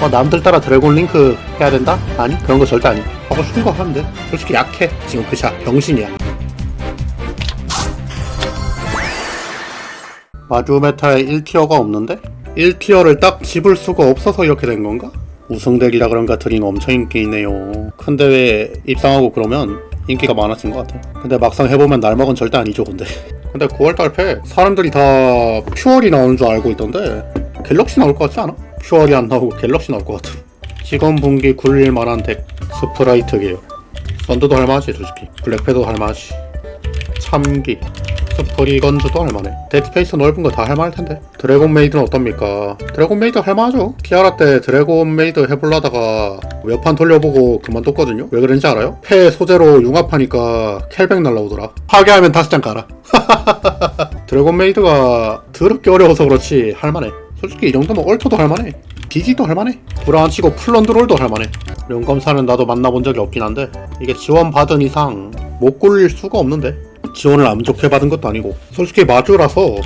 어, 남들 따라 드래곤 링크 해야 된다? 아니 그런 거 절대 아니 하고 싶은 거 하면 돼 솔직히 약해 지금 그 샷 병신이야 마주 메타에 1티어가 없는데? 1티어를 딱 집을 수가 없어서 이렇게 된 건가? 우승대리라 그런가 드림 엄청 인기 있네요 큰 대회에 입상하고 그러면 인기가 많아진 것 같아 근데 막상 해보면 날먹은 절대 아니죠 근데 근데 9월 달 패 사람들이 다 퓨얼이 나오는 줄 알고 있던데 갤럭시 나올 것 같지 않아? 퓨얼이 안 나오고 갤럭시 나올 것 같아 직원 분기 굴릴 만한 덱 스프라이트 계열 썬드도 할만하지 솔직히. 블랙패도 할만하지. 참기. 스프리건즈도 할만해. 데드스페이스 넓은 거 다 할만할 텐데. 드래곤 메이드는 어떻습니까? 드래곤 메이드 할만하죠. 키아라 때 드래곤 메이드 해보려다가 몇 판 돌려보고 그만뒀거든요. 왜 그런지 알아요? 폐 소재로 융합하니까 켈백 날라오더라. 파괴하면 다시 장 가라. 드래곤 메이드가 더럽게 어려워서 그렇지 할만해 솔직히 이 정도면 얼토도 할만해. 디지도 할만해. 불안치고 플런드롤도 할만해. 용검사는 나도 만나본 적이 없긴 한데 이게 지원 받은 이상 못 굴릴 수가 없는데. 지원을 안 좋게 받은 것도 아니고. 솔직히 마주라서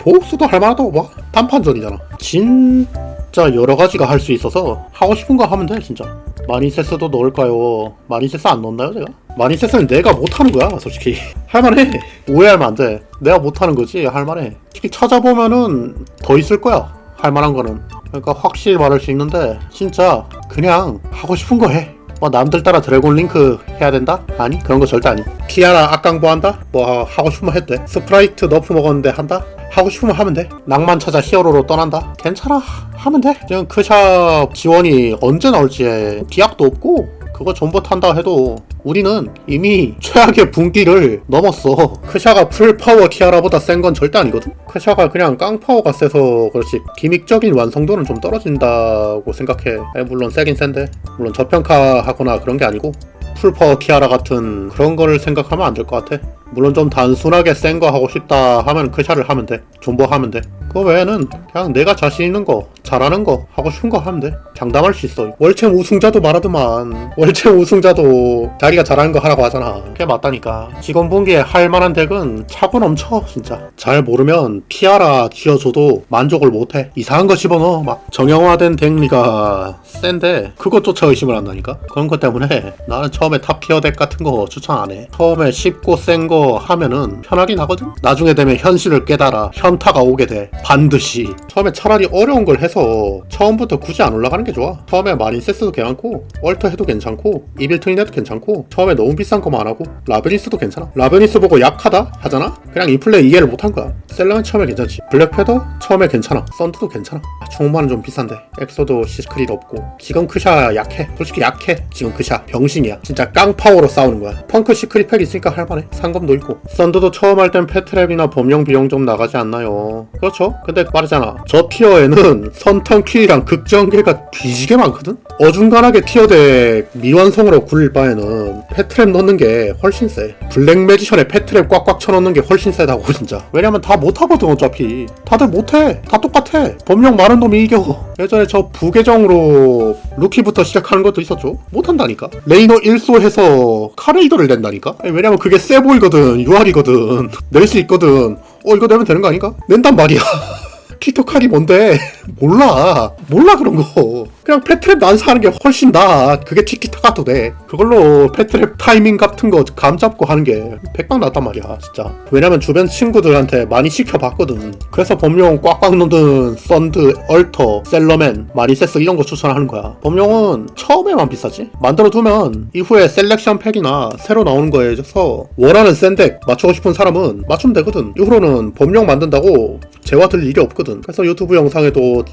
보호수도 할만하다고 봐. 단판전이잖아. 진짜 여러 가지가 할 수 있어서 하고 싶은 거 하면 돼 진짜. 마니세스도 넣을까요? 마니세스 안 넣었나요 제가? 마니세스는 내가 못하는 거야 솔직히. 할만해. 오해하면 안돼. 내가 못하는 거지. 할만해. 솔직히 찾아보면은 더 있을 거야 할 만한 거는 그러니까 확실히 말할 수 있는데 진짜 그냥 하고 싶은 거 해. 뭐 남들 따라 드래곤 링크 해야 된다? 아니 그런 거 절대 아니. 키아라 악강보 한다? 뭐 하고 싶으면 돼. 스프라이트 너프 먹었는데 한다? 하고 싶으면 하면 돼. 낭만 찾아 히어로로 떠난다? 괜찮아 하면 돼. 지금 크샵 지원이 언제 나올지 기약도 없고 그거 전부 탄다 해도 우리는 이미 최악의 분기를 넘었어. 크샤가 풀파워 키아라보다 센 건 절대 아니거든? 크샤가 그냥 깡파워가 세서 그렇지 기믹적인 완성도는 좀 떨어진다고 생각해. 아니, 물론 세긴 센데 물론 저평가하거나 그런 게 아니고 풀파워 키아라 같은 그런 거를 생각하면 안 될 것 같아. 물론 좀 단순하게 센 거 하고 싶다 하면 크샤를 하면 돼. 존버 하면 돼. 그 외에는 그냥 내가 자신 있는 거, 잘하는 거, 하고 싶은 거 하면 돼. 장담할 수 있어. 월챔 우승자도 말하더만. 월챔 우승자도 자기가 잘하는 거 하라고 하잖아. 그게 맞다니까. 직원 분기에 할 만한 덱은 차고 넘쳐, 진짜. 잘 모르면 피아라 쥐어줘도 만족을 못해. 이상한 거 집어넣어. 막 정형화된 덱리가 센데 그것조차 의심을 한다니까. 그런 것 때문에 나는 처음에 탑티어 덱 같은 거 추천 안 해. 처음에 쉽고 센 거 하면은 편하긴 하거든? 나중에 되면 현실을 깨달아. 현타가 오게 돼. 반드시. 처음에 차라리 어려운 걸 해서 처음부터 굳이 안 올라가는 게 좋아. 처음에 마린 세스도 괜찮고, 얼터 해도 괜찮고, 이빌트인 해도 괜찮고, 처음에 너무 비싼 거만 안 하고, 라베니스도 괜찮아. 라베니스 보고 약하다? 하잖아? 그냥 이 플레이 이해를 못한 거야. 셀러는 처음에 괜찮지. 블랙패더? 처음에 괜찮아. 썬트도 괜찮아. 아, 총만은 좀 비싼데. 엑소도 시스크릿 없고. 지금 크샤 약해. 솔직히 약해. 지금 크샤. 병신이야. 진짜 깡파워로 싸우는 거야. 펑크 시크릿 팩 있으니까 할만해. 상금도 있고. 썬드도 처음 할 땐 패트랩이나 범용 비용 좀 나가지 않나요? 그렇죠. 근데 말이잖아. 저 티어에는 선턴 킬이랑 극전개가 뒤지게 많거든? 어중간하게 티어 대 미완성으로 굴릴 바에는 패트랩 넣는 게 훨씬 세. 블랙 매지션에 패트랩 꽉꽉 쳐넣는 게 훨씬 세다고 진짜. 왜냐면 다 못하거든 어차피. 다들 못해. 다 똑같아. 범용 많은 놈이 이겨. 예전에 저 부계정으로 루키부터 시작하는 것도 있었죠. 못한다니까. 레이너 1소 해서 카레이더를 낸다니까. 왜냐면 그게 세 보이거든. 유알이거든. 낼 수 있거든. 어 이거 내면 되는 거 아닌가? 낸단 말이야. 틱톡하기 뭔데? 몰라. 몰라 그런 거. 그냥 패트랩 난사하는 게 훨씬 나아. 그게 티키타카도 돼. 그걸로 패트랩 타이밍 같은 거 감 잡고 하는 게 백방 낫단 말이야, 진짜. 왜냐면 주변 친구들한테 많이 시켜봤거든. 그래서 범용 꽉꽉 넣는 썬드, 얼터, 셀러맨, 마리세스 이런 거 추천하는 거야. 범용은 처음에만 비싸지? 만들어두면 이후에 셀렉션 팩이나 새로 나오는 거에 있어서 원하는 센덱 맞추고 싶은 사람은 맞추면 되거든. 이후로는 범용 만든다고 재화 들 일이 없거든. 그래서 유튜브 영상에도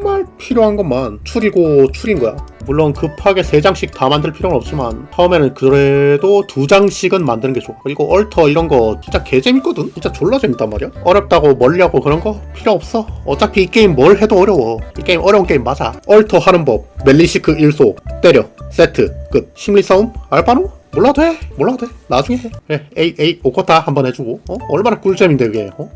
정말 필요한 것만 추리고 추린 거야. 물론 급하게 세 장씩 다 만들 필요는 없지만 처음에는 그래도 두 장씩은 만드는 게 좋아. 그리고 얼터 이런 거 진짜 개 재밌거든. 진짜 졸라 재밌단 말이야. 어렵다고 멀리하고 그런 거 필요 없어. 어차피 이 게임 뭘 해도 어려워. 이 게임 어려운 게임 맞아. 얼터 하는 법, 멜리시크 1소, 때려, 세트, 끝. 심리 싸움, 알바노? 몰라도 돼. 몰라도 돼. 나중에 해. 예, 에이, 에이, 오코타 한번 해주고. 어? 얼마나 꿀잼인데, 그게. 어?